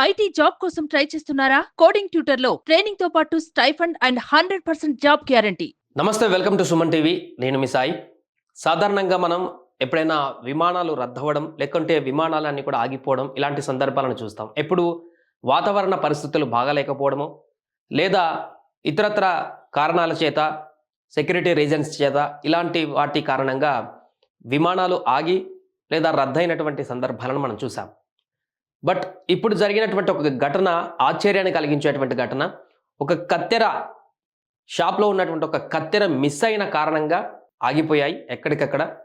IT job కోసం try చేస్తున్నారా? Coding ట్యూటర్లో ట్రైనింగ్తో పాటు stipend and hundred percent job guarantee. నమస్తే వెల్కమ్ టు సుమన్ టీవీ. నేను మీ సాయి. సాధారణంగా మనం ఎప్పుడైనా విమానాలు రద్దవడం లేకుంటే విమానాలన్నీ కూడా ఆగిపోవడం ఇలాంటి సందర్భాలను చూస్తాం. ఎప్పుడు వాతావరణ పరిస్థితులు బాగాలేకపోవడము లేదా ఇతరత్ర కారణాల చేత సెక్యూరిటీ రీజన్స్ చేత ఇలాంటి వాటి కారణంగా విమానాలు ఆగి లేదా రద్దయినటువంటి సందర్భాలను మనం చూసాం. బట్ ఇప్పుడు జరిగినటువంటి ఒక ఘటన ఆశ్చర్యాన్ని కలిగించేటువంటి ఘటన ఒక కత్తెర షాప్లో ఉన్నటువంటి ఒక కత్తెర మిస్ అయిన కారణంగా ఆగిపోయాయి ఎక్కడికక్కడ.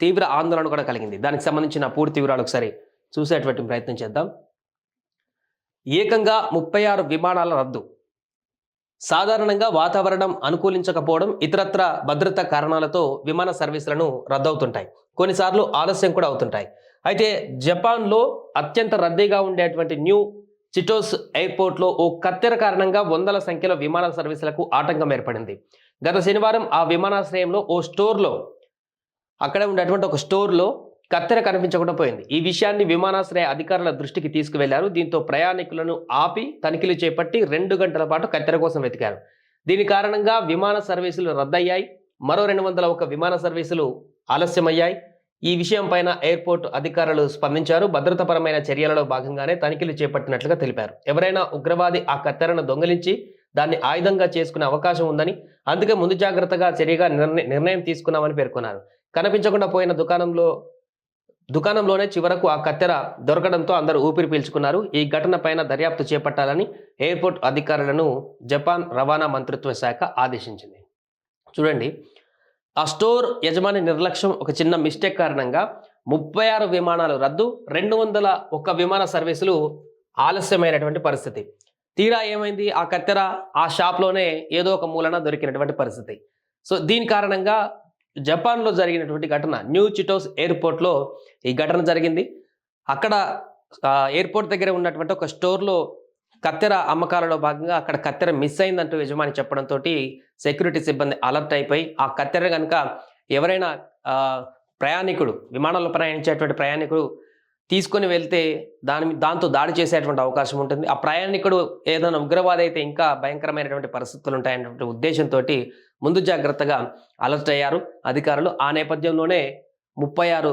తీవ్ర ఆందోళన కూడా కలిగింది. దానికి సంబంధించిన పూర్తి వివరాలు ఒకసారి చూసేటువంటి ప్రయత్నం చేద్దాం. ఏకంగా ముప్పై ఆరు విమానాల రద్దు. సాధారణంగా వాతావరణం అనుకూలించకపోవడం ఇతరత్ర భద్రతా కారణాలతో విమాన సర్వీసులను రద్దవుతుంటాయి. కొన్నిసార్లు ఆలస్యం కూడా అవుతుంటాయి. అయితే జపాన్లో అత్యంత రద్దీగా ఉండేటువంటి న్యూ చిటోస్ ఎయిర్పోర్ట్లో ఓ కత్తెర కారణంగా వందల సంఖ్యలో విమాన సర్వీసులకు ఆటంకం ఏర్పడింది. గత శనివారం ఆ విమానాశ్రయంలో ఓ స్టోర్లో అక్కడే ఉండేటువంటి ఒక స్టోర్లో కత్తెర కనిపించకుండా పోయింది. ఈ విషయాన్ని విమానాశ్రయ అధికారుల దృష్టికి తీసుకువెళ్ళారు. దీంతో ప్రయాణికులను ఆపి తనిఖీలు చేపట్టి రెండు గంటల పాటు కత్తెర కోసం వెతికారు. దీని కారణంగా విమాన సర్వీసులు రద్దయ్యాయి. మరో రెండు వందల ఒక విమాన సర్వీసులు ఆలస్యమయ్యాయి. ఈ విషయంపైన ఎయిర్పోర్ట్ అధికారులు స్పందించారు. భద్రతాపరమైన చర్యలలో భాగంగానే తనిఖీలు చేపట్టినట్లుగా తెలిపారు. ఎవరైనా ఉగ్రవాది ఆ కత్తెరను దొంగిలించి దాన్ని ఆయుధంగా చేసుకునే అవకాశం ఉందని అందుకే ముందు జాగ్రత్తగా చర్యగా నిర్ణయం తీసుకున్నామని పేర్కొన్నారు. కనిపించకుండా పోయిన దుకాణంలో దుకాణంలోనే చివరకు ఆ కత్తెర దొరకడంతో అందరూ ఊపిరి పీల్చుకున్నారు. ఈ ఘటన పైన దర్యాప్తు చేపట్టాలని ఎయిర్పోర్ట్ అధికారులను జపాన్ రవాణా మంత్రిత్వ శాఖ ఆదేశించింది. చూడండి ఆ స్టోర్ యజమాని నిర్లక్ష్యం ఒక చిన్న మిస్టేక్ కారణంగా ముప్పై ఆరు విమానాలు రద్దు రెండు వందల ఒక్క విమాన సర్వీసులు ఆలస్యమైనటువంటి పరిస్థితి. తీరా ఏమైంది? ఆ కత్తెర ఆ షాప్లోనే ఏదో ఒక మూలన దొరికినటువంటి పరిస్థితి. సో దీని కారణంగా జపాన్లో జరిగినటువంటి ఘటన న్యూ చిటోస్ ఎయిర్పోర్ట్లో ఈ ఘటన జరిగింది. అక్కడ ఎయిర్పోర్ట్ దగ్గర ఉన్నటువంటి ఒక స్టోర్లో కత్తెర అమ్మకాలలో భాగంగా అక్కడ కత్తెర మిస్ అయిందంటూ యజమాని చెప్పడంతో సెక్యూరిటీ సిబ్బంది అలర్ట్ అయిపోయి ఆ కత్తెర కనుక ఎవరైనా ప్రయాణికుడు విమానంలో ప్రయాణించేటువంటి ప్రయాణికుడు తీసుకొని వెళ్తే దాని దాంతో దాడి చేసేటువంటి అవకాశం ఉంటుంది. ఆ ప్రయాణికుడు ఏదైనా ఉగ్రవాది అయితే ఇంకా భయంకరమైనటువంటి పరిస్థితులు ఉంటాయనేటువంటి ఉద్దేశంతో ముందు జాగ్రత్తగా అలర్ట్ అయ్యారు అధికారులు. ఆ నేపథ్యంలోనే ముప్పై ఆరు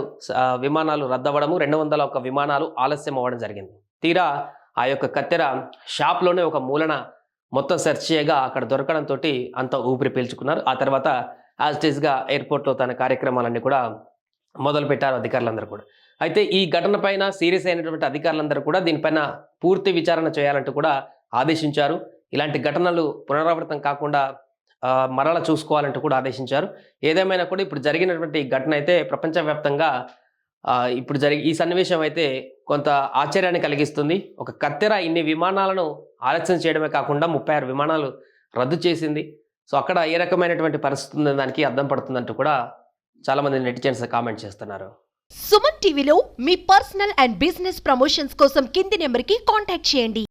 విమానాలు రద్దవడము రెండు వందల ఒక విమానాలు ఆలస్యం అవ్వడం జరిగింది. తీరా ఆ యొక్క కత్తెర షాప్లోనే ఒక మూలన మొత్తం సెర్చ్ చేయగా అక్కడ దొరకడంతో అంత ఊపిరి పీల్చుకున్నారు. ఆ తర్వాత యాజ్ ఇట్ ఎయిర్పోర్ట్లో తన కార్యక్రమాలన్నీ కూడా మొదలుపెట్టారు అధికారులందరూ కూడా. అయితే ఈ ఘటన పైన సీరియస్ అయినటువంటి అధికారులందరూ కూడా దీనిపైన పూర్తి విచారణ చేయాలంటూ కూడా ఆదేశించారు. ఇలాంటి ఘటనలు పునరావృతం కాకుండా ఆ, మరల చూసుకోవాలంటూ కూడా ఆదేశించారు. ఏదేమైనా కూడా ఇప్పుడు జరిగినటువంటి ఈ ఘటన అయితే ప్రపంచవ్యాప్తంగా ఇప్పుడు జరిగి ఈ సన్నివేశం అయితే కొంత ఆశ్చర్యాన్ని కలిగిస్తుంది. ఒక కత్తెర ఇన్ని విమానాలను ఆలస్యం చేయడమే కాకుండా ముప్పై ఆరు విమానాలు రద్దు చేసింది. సో అక్కడ ఏ రకమైనటువంటి పరిస్థితి ఉందని దానికి అర్థం పడుతుందంటూ కూడా చాలామంది నెటిజన్స్ కామెంట్ చేస్తున్నారు. సుమన్ టీవీలో మీ పర్సనల్ అండ్ బిజినెస్ ప్రమోషన్స్ కోసం కింది నెంబర్కి కాంటాక్ట్ చేయండి.